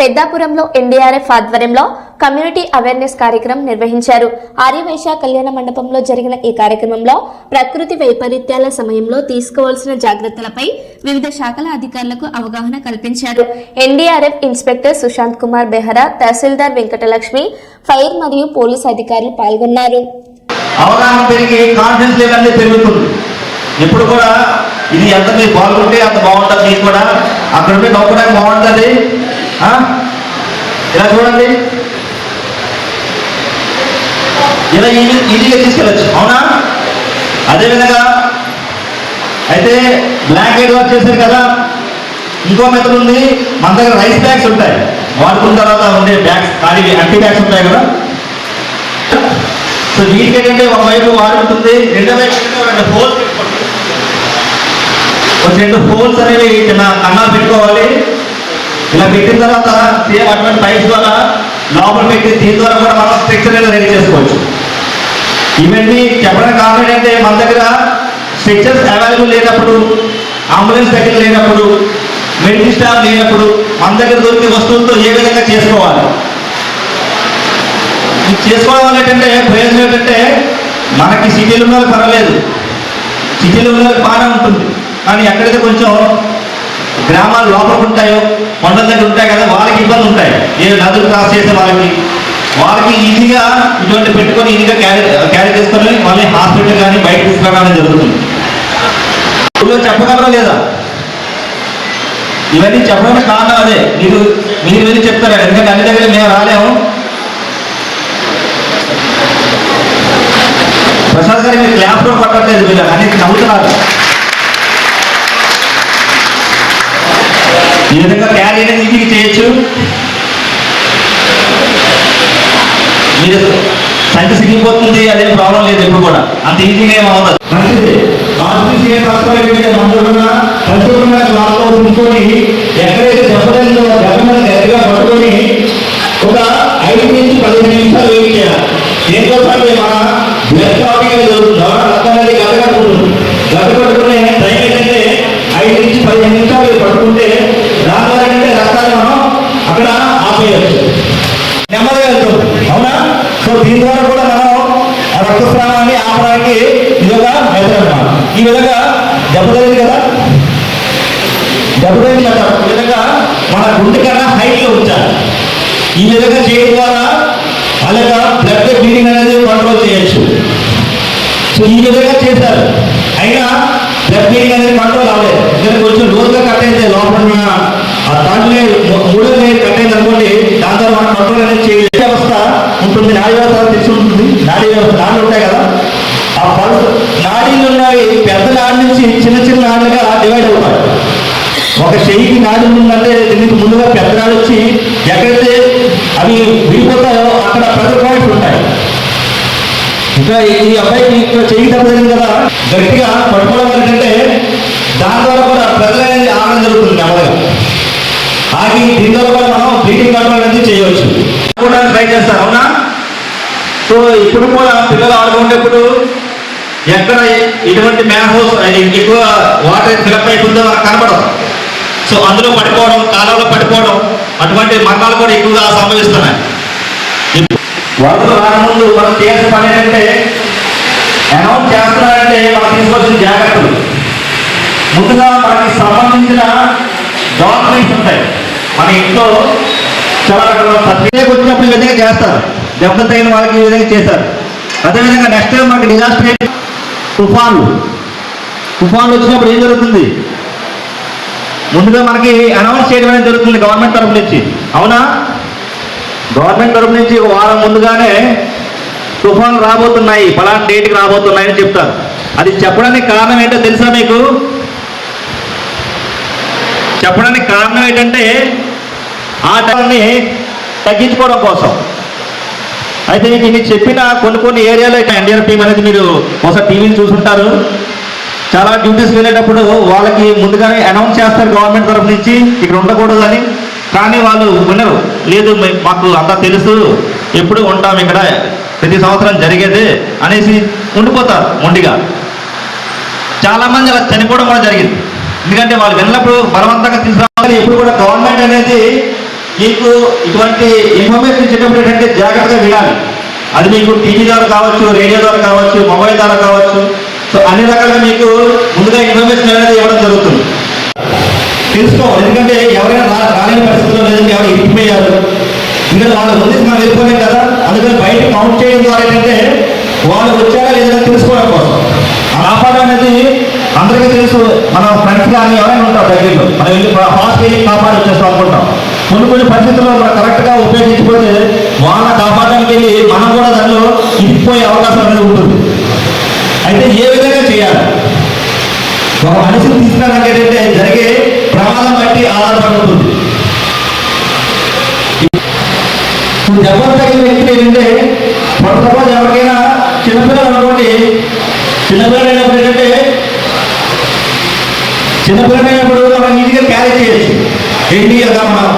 పెద్దాపురంలో NDRF ఆధ్వర్యంలో community awareness కార్యక్రమం నిర్వహించారు. ఆర్యవైశ్య కళ్యాణ మండపంలో జరిగిన ఈ కార్యక్రమంలో ప్రకృతి వైపరీత్యాల సమయంలో తీసుకోవాల్సిన జాగ్రత్తలపై వివిధ శాఖల అధికారులకు అవగాహన కల్పించారు. ఎన్డీఆర్ఎఫ్ ఇన్స్పెక్టర్ సుశాంత్ కుమార్ బెహరా తహసీల్దార్ వెంకటలక్ష్మి ఫైర్ మరియు పోలీస్ అధికారులు పాల్గొన్నారు. అవగాహన పెరిగి కాన్ఫిడెన్స్ లెవెల్ పెరుగుతుంది. ఇప్పుడు కూడా ఇది ఎంత మీరు బాగుంటే అంత బాగుంటుంది. మీకు కూడా అక్కడ ఉంటే నవ్వుకోవడానికి బాగుంటుంది. ఇలా చూడండి? ఇలా ఈజీ ఈజీగా తీసుకెళ్ళచ్చు అవునా? అదేవిధంగా అయితే బ్లాక్ హెడ్ వర్క్ చేశారు కదా. ఇంకో మెథడ్ ఉంది. మన దగ్గర రైస్ బ్యాగ్స్ ఉంటాయి. వాడుకున్న తర్వాత ఉండే బ్యాగ్స్ ఖాళీ అంటీ బ్యాగ్స్ ఉంటాయి కదా. సో వీటికి ఏంటంటే ఒక వైపు వాడుతుంది రెండో వైపు రెండు హోల్స్ పెట్టుకోండి ఒక రెండు హోల్స్ అనేవి చిన్న కన్నా పెట్టుకోవాలి. ఇలా పెట్టిన తర్వాత సేమ్ అటువంటి పైప్స్ ద్వారా లోపల పెట్టి దీని ద్వారా కూడా మనం స్ట్రక్చర్ అనేది రెడీ చేసుకోవచ్చు. ఇవన్నీ చెప్పడం కారణం ఏంటంటే మన దగ్గర స్ట్రక్చర్స్ అవైలబుల్ లేనప్పుడు అంబులెన్స్ దగ్గర లేనప్పుడు మెడికల్ స్టాఫ్ లేనప్పుడు మన దగ్గర దొరికే వస్తువులతో ఏ విధంగా చేసుకోవాలి? ఇది చేసుకోవడం వల్ల ఏంటంటే ప్రయోజనం ఏంటంటే మనకి సిటీలో ఉన్న పర్వాలేదు. సిటీలో ఉన్న బాగానే ఉంటుంది కానీ ఎక్కడైతే కొంచెం గ్రామాలు లోపల ఉంటాయో కొండల దగ్గర ఉంటాయి కదా వాళ్ళకి ఇబ్బంది ఉంటాయి. ఏ నదులు క్రాస్ చేసే వాళ్ళకి? వాళ్ళకి ఈజీగా ఇటువంటి పెట్టుకొని ఈజీగా క్యారీ క్యారీ చేసుకొని మళ్ళీ హాస్పిటల్ కానీ బయట తీసుకురావడం అనేది జరుగుతుంది. ఊళ్ళో చెప్పగలరా లేదా? ఇవన్నీ చెప్పడానికి కారణం అదే. మీరు మీరు వెళ్ళి చెప్తారా? ఎందుకంటే అన్ని దగ్గర మేము రాలేము. ప్రసాద్ గారు మీరు క్లాప్లో పట్టట్లేదు మీరు అన్ని నవ్వుతున్నారు. ఈ విధంగా క్యారీ అనేది ఈజీగా చేయొచ్చు. మీరు సంఖ్య సిగిపోతుంది అదేం ప్రాబ్లం లేదు ఎప్పుడు కూడా. అంత ఈజీగా ఏం అవ్వదు. మంచిది ఆర్టీసీ మందులుగా పరిశుభ్రంగా ఉంచుకొని ఎక్కడైతే దెబ్బతిందో దెబ్బ మీద గట్టిగా పట్టుకొని ఒక ఐదు నుంచి పదిహేను నిమిషాలు వెయిట్ చేయాలి. దేనికోసం దీని ద్వారా కూడా మనం ఆ రక్తస్రావాన్ని ఆపడానికి ఇది ఒక ఈ విధంగా దెబ్బతలేదు కదా? దెబ్బతలేదు కదా? ఈ విధంగా మన గుండె కన్నా హైట్లో ఉంచాలి. ఈ విధంగా చేయడం ద్వారా అలాగా బ్లడ్ బ్లీడింగ్ అనేది కంట్రోల్ చేయొచ్చు. సో ఈ విధంగా చేశారు. అయినా బ్లడ్ బ్లీడింగ్ అనేది కంట్రోల్ అవ్వలేదు. ఎందుకంటే కొంచెం లోతుగా కట్ అయితే లోపల ఆ దాంట్లో మూడో కట్ అయింది అనుకోండి దాని ద్వారా మనం కంట్రోల్ అనేది చేయలేదు వ్యవస్థ ఉంటుంది. నాడీ వ్యవస్థ తెలిసి ఉంటుంది. నాడీ వ్యవస్థ నాడులు ఉంటాయి కదా. ఆ పల్స్ నాడీలు ఉన్నవి పెద్ద నాడు నుంచి చిన్న చిన్న నాడులుగా డివైడ్ అవుతాయి. ఒక చెయ్యికి నాడు ఉందంటే దీనికి ముందుగా పెద్ద నాడు వచ్చి ఎక్కడైతే అవి విడిపోతాయో అక్కడ పెద్ద పాయింట్స్ ఉంటాయి. ఇంకా ఈ అబ్బాయికి ఇక్కడ చెయ్యి దెబ్బతింది కదా. గట్టిగా పట్టుకోవడం ఏంటంటే దాని ద్వారా కూడా ప్రజలు అనేది ఆగడం జరుగుతుంది నెమ్మదిగా. ఆగి దీని కూడా మనం బ్లీడింగ్ కంట్రోల్ అనేది చేయవచ్చు. ఆడుకోవడానికి ట్రై చేస్తారు అవునా? సో ఇప్పుడు కూడా పిల్లలు ఆడుకునేటప్పుడు ఎక్కడ ఇటువంటి మ్యాన్ హౌస్ ఎక్కువ వాటర్ ఫిలప్ అయిపోతుందో మనకు కనపడదు సో అందులో పడిపోవడం కాలంలో పడిపోవడం అటువంటి మరణాలు కూడా ఎక్కువగా సంభవిస్తున్నాయి. వరదలు రాకముందు మనం చేయాల్సిన పని ఏంటంటే అనౌన్స్ చేస్తున్నారంటే మనం తీసుకోవాల్సిన జాగ్రత్తలు. ముందుగా మనకి సంబంధించిన డాక్యుమెంట్స్ ఉంటాయి. మన ఇంట్లో చాలా రకాల సర్టిఫికేట్ వచ్చినప్పుడు ఈ విధంగా చేస్తారు. దెబ్బలు తగిన వాళ్ళకి ఈ విధంగా చేశారు అదేవిధంగా నెక్స్ట్ టైం మనకి డిజాస్టర్ తుఫాన్లు. తుఫాన్లు వచ్చినప్పుడు ఏం జరుగుతుంది? ముందుగా మనకి అనౌన్స్ చేయడం అనేది జరుగుతుంది గవర్నమెంట్ తరపు నుంచి. అవునా? గవర్నమెంట్ తరపు నుంచి ఒక వారం ముందుగానే తుఫాన్లు రాబోతున్నాయి. పలానా డేట్కి రాబోతున్నాయని చెప్తారు. అది చెప్పడానికి కారణం ఏంటో తెలుసా మీకు? చెప్పడానికి కారణం ఏంటంటే ఆ టైంని తగ్గించుకోవడం కోసం. అయితే దీన్ని చెప్పిన కొన్ని కొన్ని ఏరియాలో ఎన్డీఆర్ టీం అనేది మీరు ఒకసారి టీవీని చూసుంటారు. చాలా డ్యూటీస్ వెళ్ళేటప్పుడు వాళ్ళకి ముందుగానే అనౌన్స్ చేస్తారు గవర్నమెంట్ తరఫు నుంచి ఇక్కడ ఉండకూడదు అని. కానీ వాళ్ళు వినరు. లేదు మాకు అంతా తెలుసు. ఎప్పుడు ఉంటాం ఇక్కడ. ప్రతి సంవత్సరం జరిగేది అనేసి ఉండిపోతారు మొండిగా. చాలామంది అలా చనిపోవడం కూడా జరిగింది. ఎందుకంటే వాళ్ళు వెళ్ళినప్పుడు బలవంతంగా తీసుకురావాలి. ఎప్పుడు కూడా గవర్నమెంట్ అనేది మీకు ఇటువంటి ఇన్ఫర్మేషన్ ఇచ్చేటప్పుడు ఏంటంటే జాగ్రత్తగా వినాలి. అది మీకు టీవీ ద్వారా కావచ్చు రేడియో ద్వారా కావచ్చు మొబైల్ ద్వారా కావచ్చు. సో అన్ని రకాలుగా మీకు ముందుగా ఇన్ఫర్మేషన్ అనేది ఇవ్వడం జరుగుతుంది. తెలుసుకోవాలి. ఎందుకంటే ఎవరైనా రాలేని పరిస్థితుల్లో లేదంటే ఎవరు ఇరికిపోయారు. ఇంకా వాళ్ళ ముందు మనం వెళ్ళిపోలేం కదా. అందుకని బయట కౌంట్ చేయడం ద్వారా ఏంటంటే వాళ్ళు వచ్చారా లేదని తెలుసుకోవడం కోసం. ఆ కాపాడడం అనేది అందరికీ తెలుసు. మన ఫ్రెండ్స్ కానీ ఎవరైనా ఉంటారు దగ్గరలో. మనం వెళ్ళి ఫాస్ట్ వెళ్ళి కాపాడు వచ్చేస్తాం అనుకుంటాం. కొన్ని పరిస్థితుల్లో మనం కరెక్ట్గా ఉపయోగించకపోతే వాళ్ళ కాపాడడానికి వెళ్ళి మనం కూడా దానిలో ఇరిగిపోయే అవకాశం అనేది ఉంటుంది. అయితే ఏ విధంగా చేయాలి? ఒక మనిషిని తీసుకురావడానికి ఏంటంటే జరిగే ప్రమాదం బట్టి ఆధారపడుతుంది దెబ్బలు తగిన వ్యక్తి ఏంటంటే ఫర్ సపోజ్ ఎవరికైనా చిన్నపిల్లలు అనుకోండి చిన్నపిల్లలు అయినప్పుడు ఏంటంటే చిన్నపిల్లలు అయినప్పుడు మనం ఈజీగా క్యారీ చేయొచ్చు. ఏంటి కదా మనం